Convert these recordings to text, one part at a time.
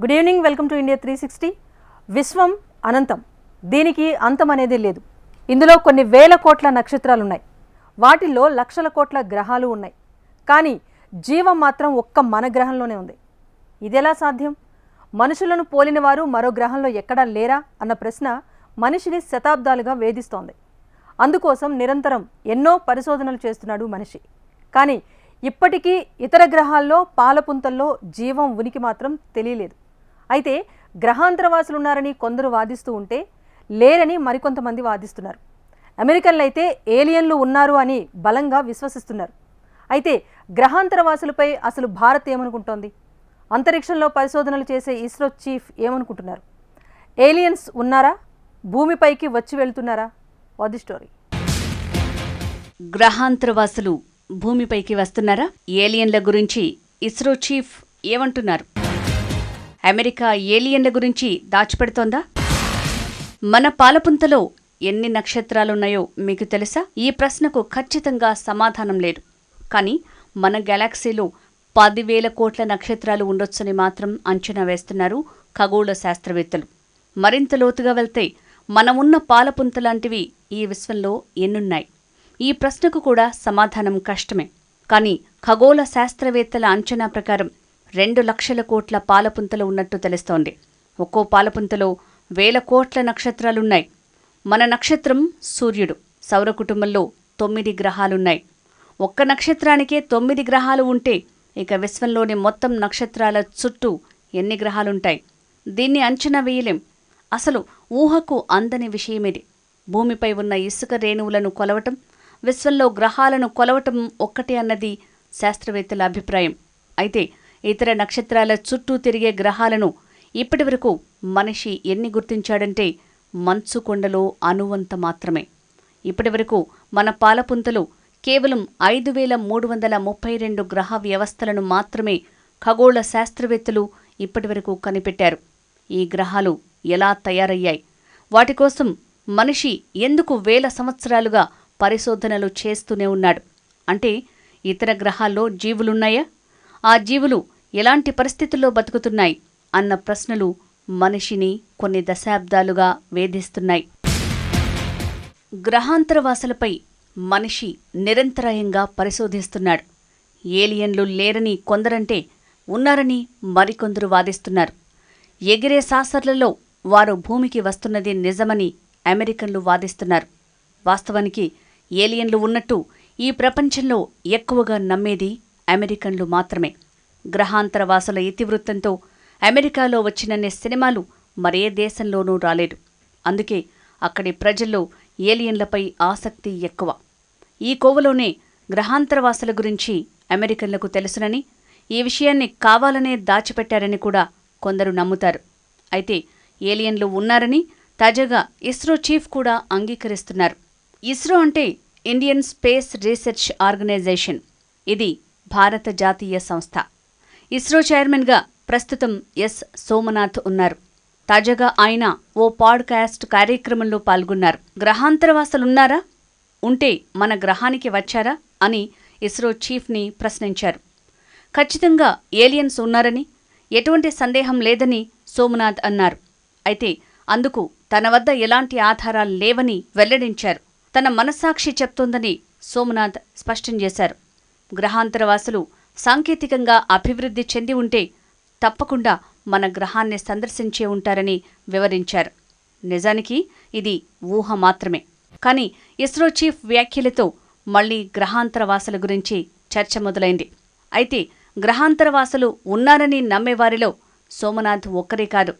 Good evening welcome to India three sixty విశ్వం అనంతం. దీనికి అంతం అనేది లేదు. ఇందులో కొన్ని వేల కోట్ల నక్షత్రాలు ఉన్నాయి వాటిల్లో లక్షల కోట్ల గ్రహాలు ఉన్నాయి. కానీ జీవం మాత్రం ఒక్క మన గ్రహంలోనే ఉంది. ఇదెలా సాధ్యం? మనుషులను పోలిన వారు మరో గ్రహంలో ఎక్కడా లేరా అన్న ప్రశ్న మనిషిని శతాబ్దాలుగా వేధిస్తోంది. అందుకోసం నిరంతరం ఎన్నో పరిశోధనలు చేస్తున్నాడు మనిషి. కానీ ఇప్పటికీ ఇతర గ్రహాల్లో పాలపుంతల్లో జీవం ఉనికి మాత్రం తెలియలేదు. అయితే గ్రహాంతరవాసులు ఉన్నారని కొందరు వాదిస్తూ ఉంటే లేరని మరికొంతమంది వాదిస్తున్నారు. అమెరికన్లు అయితే ఏలియన్లు ఉన్నారు అని బలంగా విశ్వసిస్తున్నారు. అయితే గ్రహాంతరవాసులపై అసలు భారత్ ఏమనుకుంటోంది? అంతరిక్షంలో పరిశోధనలు చేసే ఇస్రో చీఫ్ ఏమనుకుంటున్నారు? ఏలియన్స్ ఉన్నారా? భూమిపైకి వచ్చి వెళ్తున్నారా? వాది స్టోరీ. గ్రహాంతరవాసులు భూమిపైకి వస్తున్నారా? ఏలియన్ల గురించి ఇస్రో చీఫ్ ఏమంటున్నారు? అమెరికా ఏలియన్ల గురించి దాచిపెడుతోందా? మన పాలపుంతలో ఎన్ని నక్షత్రాలున్నాయో మీకు తెలుసా? ఈ ప్రశ్నకు ఖచ్చితంగా సమాధానం లేదు. కానీ మన గెలాక్సీలో పదివేల కోట్ల నక్షత్రాలు ఉండొచ్చని మాత్రం అంచనా వేస్తున్నారు ఖగోళ శాస్త్రవేత్తలు. మరింత లోతుగా వెళ్తే మనమున్న పాలపుంత లాంటివి ఈ విశ్వంలో ఎన్నున్నాయి? ఈ ప్రశ్నకు కూడా సమాధానం కష్టమే. కానీ ఖగోళ శాస్త్రవేత్తల అంచనా ప్రకారం రెండు లక్షల కోట్ల పాలపుంతలు ఉన్నట్టు తెలుస్తోంది. ఒక్కో పాలపుంతలో వేల కోట్ల నక్షత్రాలున్నాయి. మన నక్షత్రం సూర్యుడు. సౌర కుటుంబంలో తొమ్మిది గ్రహాలున్నాయి. ఒక్క నక్షత్రానికే తొమ్మిది గ్రహాలు ఉంటే ఇక విశ్వంలోని మొత్తం నక్షత్రాల చుట్టూ ఎన్ని గ్రహాలుంటాయి? దీన్ని అంచనా వేయలేం. అసలు ఊహకు అందని విషయమిది. భూమిపై ఉన్న ఇసుక రేణువులను కొలవటం విశ్వంలో గ్రహాలను కొలవటం ఒక్కటే అన్నది శాస్త్రవేత్తల అభిప్రాయం. అయితే ఇతర నక్షత్రాల చుట్టూ తిరిగే గ్రహాలను ఇప్పటివరకు మనిషి ఎన్ని గుర్తించాడంటే మంచు కొండలో అనువంత మాత్రమే. ఇప్పటివరకు మన పాలపుంతలు కేవలం ఐదు వేల మూడు వందల ముప్పై రెండు గ్రహ వ్యవస్థలను మాత్రమే ఖగోళ శాస్త్రవేత్తలు ఇప్పటివరకు కనిపెట్టారు. ఈ గ్రహాలు ఎలా తయారయ్యాయి? వాటి కోసం మనిషి ఎందుకు వేల సంవత్సరాలుగా పరిశోధనలు చేస్తూనే ఉన్నాడు? అంటే ఇతర గ్రహాల్లో జీవులున్నాయా? ఆ జీవులు ఎలాంటి పరిస్థితుల్లో బతుకుతున్నాయి అన్న ప్రశ్నలు మనిషిని కొన్ని దశాబ్దాలుగా వేధిస్తున్నాయి. గ్రహాంతరవాసులపై మనిషి నిరంతరాయంగా పరిశోధిస్తున్నాడు. ఏలియన్లు లేరని కొందరంటే ఉన్నారని మరికొందరు వాదిస్తున్నారు. ఎగిరే సాసర్లలో వారు భూమికి వస్తున్నది నిజమని అమెరికన్లు వాదిస్తున్నారు. వాస్తవానికి ఏలియన్లు ఉన్నట్టు ఈ ప్రపంచంలో ఎక్కువగా నమ్మేది అమెరికన్లు మాత్రమే. గ్రహాంతరవాసుల ఇతివృత్తంతో అమెరికాలో వచ్చినన్ని సినిమాలు మరే దేశంలోనూ రాలేదు. అందుకే అక్కడి ప్రజల్లో ఏలియన్లపై ఆసక్తి ఎక్కువ. ఈ కోవలోనే గ్రహాంతరవాసుల గురించి అమెరికన్లకు తెలుసునని ఈ విషయాన్ని కావాలనే దాచిపెట్టారని కూడా కొందరు నమ్ముతారు. అయితే ఏలియన్లు ఉన్నారని తాజాగా ఇస్రో చీఫ్ కూడా అంగీకరిస్తున్నారు. ఇస్రో అంటే ఇండియన్ స్పేస్ రీసెర్చ్ ఆర్గనైజేషన్. ఇది భారత జాతీయ సంస్థ. ఇస్రో చైర్మన్గా ప్రస్తుతం ఎస్. సోమనాథ్ ఉన్నారు. తాజాగా ఆయన ఓ పాడ్కాస్ట్ కార్యక్రమంలో పాల్గొన్నారు. గ్రహాంతరవాసులున్నారా? ఉంటే మన గ్రహానికి వచ్చారా? అని ఇస్రో చీఫ్ని ప్రశ్నించారు. ఖచ్చితంగా ఏలియన్స్ ఉన్నారని ఎటువంటి సందేహం లేదని సోమనాథ్ అన్నారు. అయితే అందుకు తన వద్ద ఎలాంటి ఆధారాలు లేవని వెల్లడించారు. తన మనస్సాక్షి చెప్తోందని సోమనాథ్ స్పష్టం చేశారు. గ్రహాంతరవాసులు సాంకేతికంగా అభివృద్ధి చెంది ఉంటే తప్పకుండా మన గ్రహాన్ని సందర్శించే ఉంటారని వివరించారు. నిజానికి ఇది ఊహ మాత్రమే. కానీ ఇస్రో చీఫ్ వ్యాఖ్యలతో మళ్ళీ గ్రహాంతరవాసుల గురించి చర్చ మొదలైంది. అయితే గ్రహాంతరవాసులు ఉన్నారని నమ్మేవారిలో సోమనాథ్ ఒక్కరే కాదు.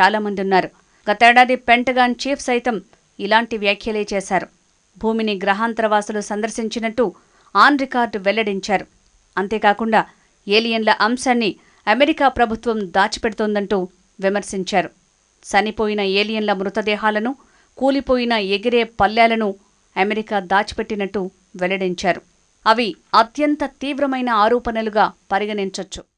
చాలామంది ఉన్నారు. గతేడాది పెంటగాన్ చీఫ్ సైతం ఇలాంటి వ్యాఖ్యలే చేశారు. భూమిని గ్రహాంతరవాసులు సందర్శించినట్టు ఆన్ రికార్డు వెల్లడించారు. అంతేకాకుండా ఏలియన్ల అంశాన్ని అమెరికా ప్రభుత్వం దాచిపెడుతోందంటూ విమర్శించారు. చనిపోయిన ఏలియన్ల మృతదేహాలను కూలిపోయిన ఎగిరే పల్లెలను అమెరికా దాచిపెట్టినట్టు వెల్లడించారు. అవి అత్యంత తీవ్రమైన ఆరోపణలుగా పరిగణించొచ్చు.